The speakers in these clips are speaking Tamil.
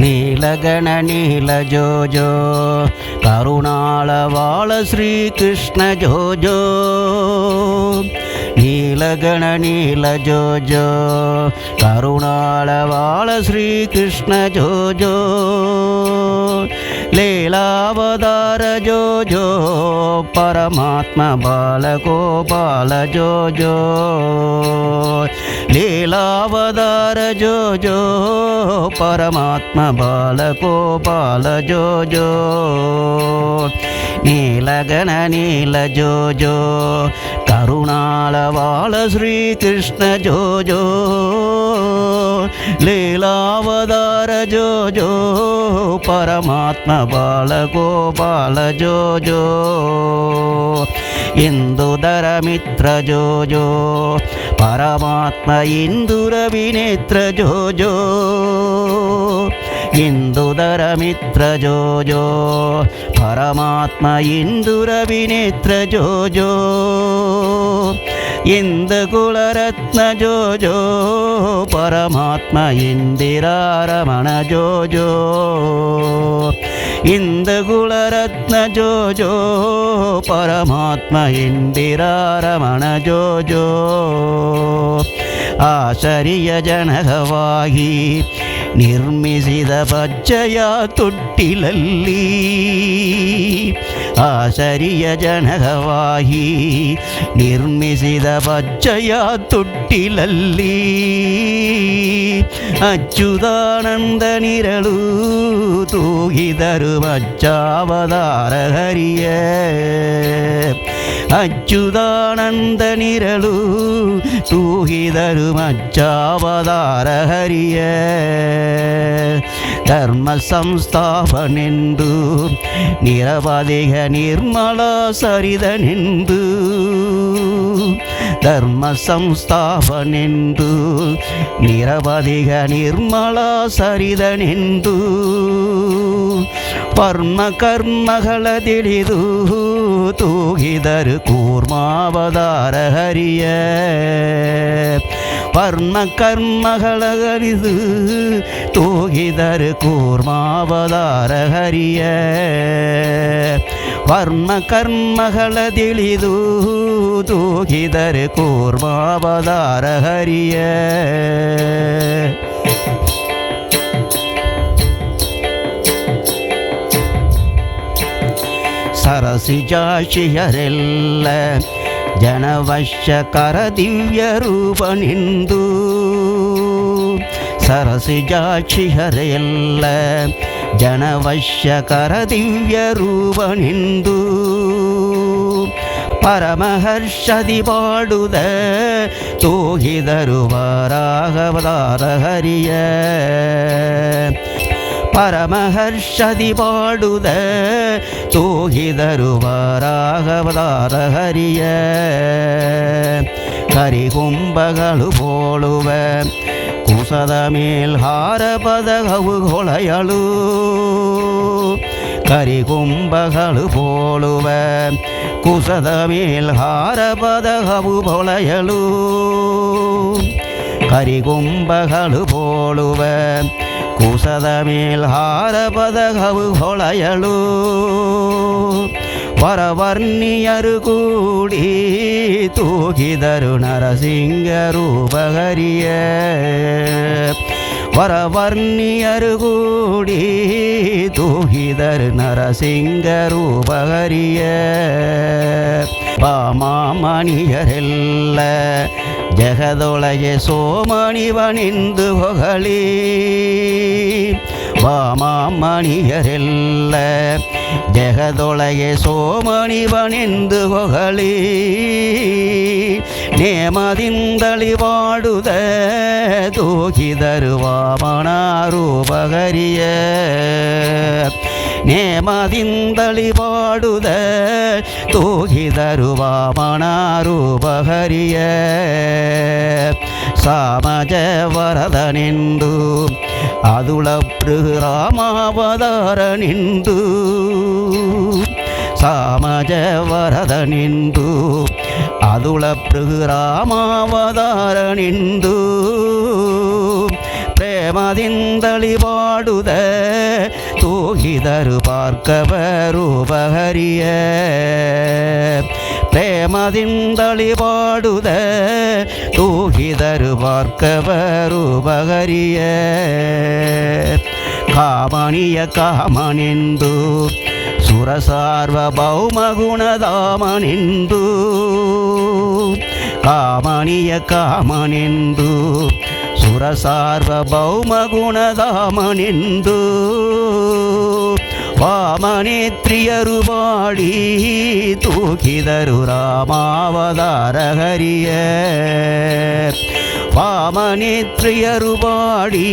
நீலகண நீல நீலகண நீல ஜோஜோ. கருணாளவாள ஸ்ரீகிருஷ்ண ஜோஜோ. லீலாவதார ஜோஜோ. பரமாத்ம பாலகோபால ஜோஜோ. லீலாவதார ஜோஜோ. பரமாத்ம பாலகோபால ஜோஜோ. நீலகண நீல ஜோஜோ. కరుణాళవాళ శ్రీకృష్ణ జో జో లీలావతార జో జో పరమాత్మ బాలగోపాల జో జో ఇందుధర మిత్ర జో జో పరమాత్మ ఇందుర వినేత్ర జో జో ഇന്ദുതരമിത്രജോജോ പരമാത്മ ഇന്ദുരവിനേത്രജോജോ ഇന്ദുകുളരത്നജോജോ പരമാത്മ ഇന്ദിരാരമണ ജോജോ ഇന്ദുകുളരത്നജോജോ പരമാത്മ ഇന്ദിരാരമണ ജോജോ ആശരിയ ജനകവാഹി ನಿರ್ಮಿಸಿದ ಬಜ್ಜಯ ತೊಟ್ಟಿಲಲ್ಲಿ ಆಶರಿಯ ಜನಕವಾಗಿ ನಿರ್ಮಿಸಿದ ಬಜ್ಜಯ ತೊಟ್ಟಿಲಲ್ಲಿ ಅಚ್ಯುತಾನಂದ ನಿರಳು ತೂಗಿದರು ಮಚ್ಚಾವತಾರ ಹರಿಯ ಅಚ್ಯುತಾನಂದ ನಿರಳು ತೂಗಿದರು ಮಚ್ಚಾವತಾರ ಹರಿಯ ಧರ್ಮ ಸಂಸ್ಥಾಪನೆಂದು ನಿರವಧಿಗ ನಿರ್ಮಲ ಸರಿದನೆಂದು ಧರ್ಮ ಸಂಸ್ಥಾಪನೆಂದು ನಿರವಧಿಗ ನಿರ್ಮಲ ಸರಿದನೆಂದು ಪರ್ಮ ಕರ್ಮಗಳ ತಿಳಿದು பூகிதரு கூர்மாவதார ஹரிய பர்ண கர்மகளகரிது தூகிதரு கூர்மாவதார ஹரிய பர்ண கர்மகள திழிது கூர்மாவதார ஹரிய ಸರಸಿಜಾಶಿಯರೆಲ್ಲ ಜನವಶ್ಯಕರ ದಿವ್ಯ ರೂಪನಿಂದು ಸರಸಿಜಾಕ್ಷಿಹರೆಲ್ಲ ಜನವಶ್ಯಕರ ದಿವ್ಯ ರೂಪನಿಂದು ಪರಮಹರ್ಷದಿ ಬಾಡುದ ತೋಗಿದರು ವರಾಗವದಾರ ಹರಿಯ ಪರಮಹರ್ಷದಿ ಬಾಡುದ ತೋಗಿದರು ವರಾಗವದಾರ ಹರಿಯ ಕರಿಗುಂಬಗಳು ಬೋಳುವ ಕುಸದ ಮೇಲ್ ಹಾರ ಪದಗವು ಹೊಳೆಯಳು ಕರಿಗುಂಬಗಳು ಬೋಳುವ ಕುಸದ ಮೇಲ್ ಹಾರ ಪದಗವು ಹೊಳೆಯಳು ಕರಿಗುಂಬಗಳು ಬೋಳುವ ಕುಸದ ಮೇಲ್ ಹಾರ ಪದಗವು ಹೊಳೆಯಳು ವರವರ್ಣಿಯರು ಕೂಡಿ ತೂಗಿದರು ನರಸಿಂಗರು ಬಗರಿಯ ವರವರ್ಣಿಯರು ಕೂಡಿ ತೂಗಿದರು ನರಸಿಂಗರು ಬಗರಿಯ பாமாமணியரெல்ல ஜெகதொளைய சோமணிவணிந்து புகழி. பாமாமணியரெல்ல ஜெகதொளைய சோமணிவணிந்து புகழி. நேமதிந்தளி வாடுத தூகி தருவாமனாரூபகரிய ನೇಮದಿಂದಳಿವಾಡುದ ತೂಗಿದರು ವಾಮನಾರೂಪಹರಿಯ ಸಾಮಜ ವರದನೆಂದು ಅದುಳಪ್ರು ರಾಮಾವತಾರನೆಂದು ಸಾಮಜ ವರದನೆಂದು ಅದುಳಪ್ರು ರಾಮಾವತಾರನೆಂದು ಪ್ರೇಮದಿಂದಳಿವಾಡುದ தூகிதரு பார்க்கவரு உபகரிய. பிரேமதிந்தளிபாடுத தூகிதரு பார்க்கவரு உபகரிய. காமணிய காமனிந்து சுரசார்வ பௌமகுணதாமனிந்து. காமணிய காமனிந்து ವಾಮನೇತ್ರಿಯರು ಬಾಡಿ ತೂಕಿದರು ರಾಮಾವತಾರ ಹರಿಯ ವಾಮನೇತ್ರಿಯರು ಬಾಡಿ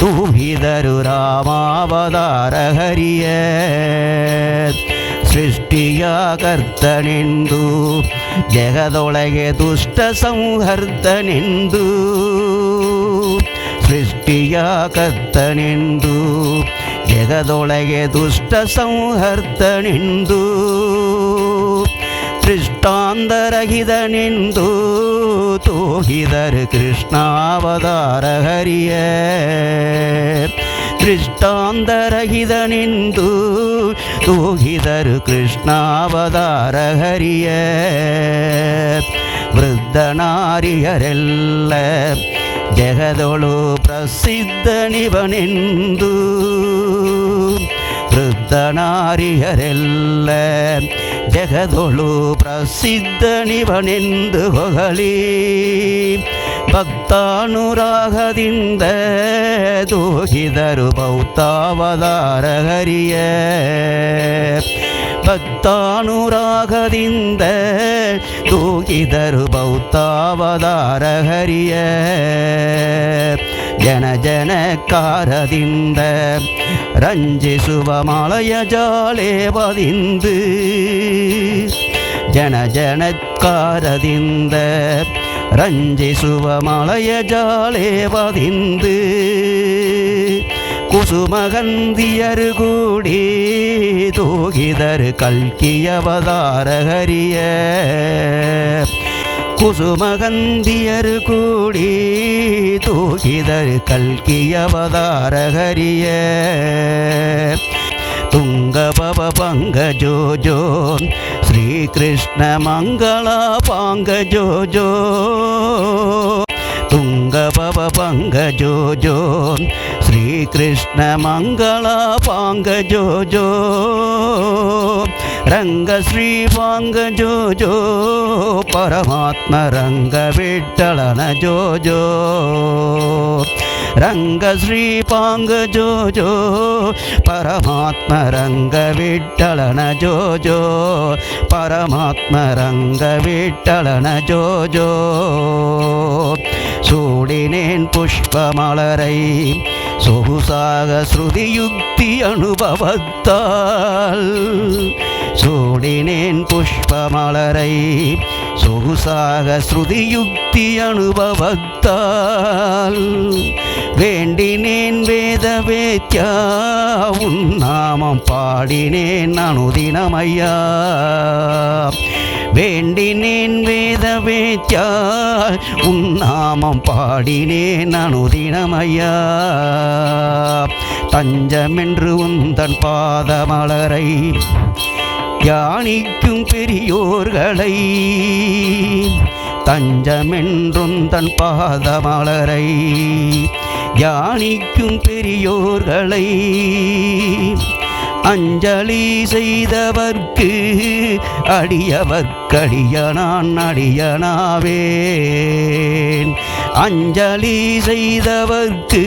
ತೂಗಿದರು ರಾಮಾವತಾರ ಹರಿಯ ಸೃಷ್ಟಿಯ ಕರ್ತನೆಂದು ಜಗದೊಳಗೆ ದುಷ್ಟ ಸಂಹರ್ತನೆಂದು ಸೃಷ್ಟಿಯ ಕರ್ತನೆಂದು ಜಗದೊಳಗೆ ದುಷ್ಟ ಸಂಹರ್ತನೆಂದು ದೃಷ್ಟಾಂತರಹಿತನೆಂದು ತೋಹಿದರು ಕೃಷ್ಣಾವತಾರ ಹರಿಯ ದೃಷ್ಟಾಂತರಹಿತನೆಂದು ತೋಹಿದರು ಕೃಷ್ಣಾವತಾರ ಹರಿಯ ವೃದ್ಧನಾರಿಯರೆಲ್ಲ ಜಗದೊಳು ಪ್ರಸಿದ್ಧನಿವನೆಂದು ವೃದ್ಧನಾರಿಯರೆಲ್ಲ ಜಗದೊಳು ಪ್ರಸಿದ್ಧನಿವನೆಂದು ಹೊಗಳಿ ಭಕ್ತಾನುರಾಗದಿಂದ ತೂಗಿದರು ಬೌದ್ಧಾವತಾರ ಹರಿಯ ಭಕ್ತಾನುರಾಗದಿಂದ ತೂಗಿದರು ಬೌದ್ಧಾವತಾರ ಹರಿಯ ಜನ ಜನಕಾರದಿಂದ ರಂಜಿಸುವ ಮಳೆಯ ಜಾಲೆ ಬದಿಂದು ಜನ ಜನಕಾರದಿಂದ ರಂಜಿಸುವ ಮಳೆಯ ಜಾಲೆ ಬದಿಂದು ಕುಸುಮಗಂಧಿಯರು ಕೂಡಿ ತೂಗಿದರು ಕಲ್ಕಿಯವದಾರ ಹರಿಯ ಕುಸುಮಗಂಧಿಯರು ಕೂಡಿ ತೂಗಿದರು ಕಲ್ಕಿಯವದಾರ ಹರಿಯ ತುಂಗ ಭವ ಪಂಗ ಜೋ पाङ्गभवपङ्गजो जो जो श्री कृष्ण मंगल पांग जो जो रंग श्री पांग जो जो परम रंग परमात्मरङ्गविट्टळनजो जो जो रंग श्री पांग जो जो परम रंग परमात्मरङ्गविट्टळनजो जो जो परमात्म रंग बिठ्डल जो जो சூடினேன் புஷ்பமலரை சொகுசாக ஸ்ருதியுக்தி அனுபவத்தால். சூடினேன் புஷ்பமலரை சொகுசாக ஸ்ருதியுக்தி அனுபவத்தால். வேண்டினேன் வேத வேத்யா உன் நாமம் பாடினேன் அனுதினமையா. வேண்டினேன் வேத வேத்யா உன் நாமம் பாடினேன் அனுதினமையா. தஞ்சமென்று உந்தன் பாதமலரை யானிக்கும் பெரியோர்களை தஞ்சமென்றுந்தன் பாதமலரை யானிக்கும் பெரியோர்களை அஞ்சலி செய்தவர்க்கு அடியவர்க்கடியனான் அடியனாவேன். அஞ்சலி செய்தவர்க்கு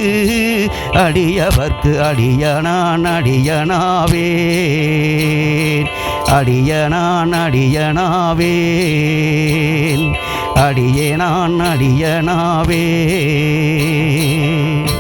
அடியவர்க்கு அடியனான் அடியனாவேன். அடியனான் அடியனாவேன். அடியே நான் அடியனாவேன்.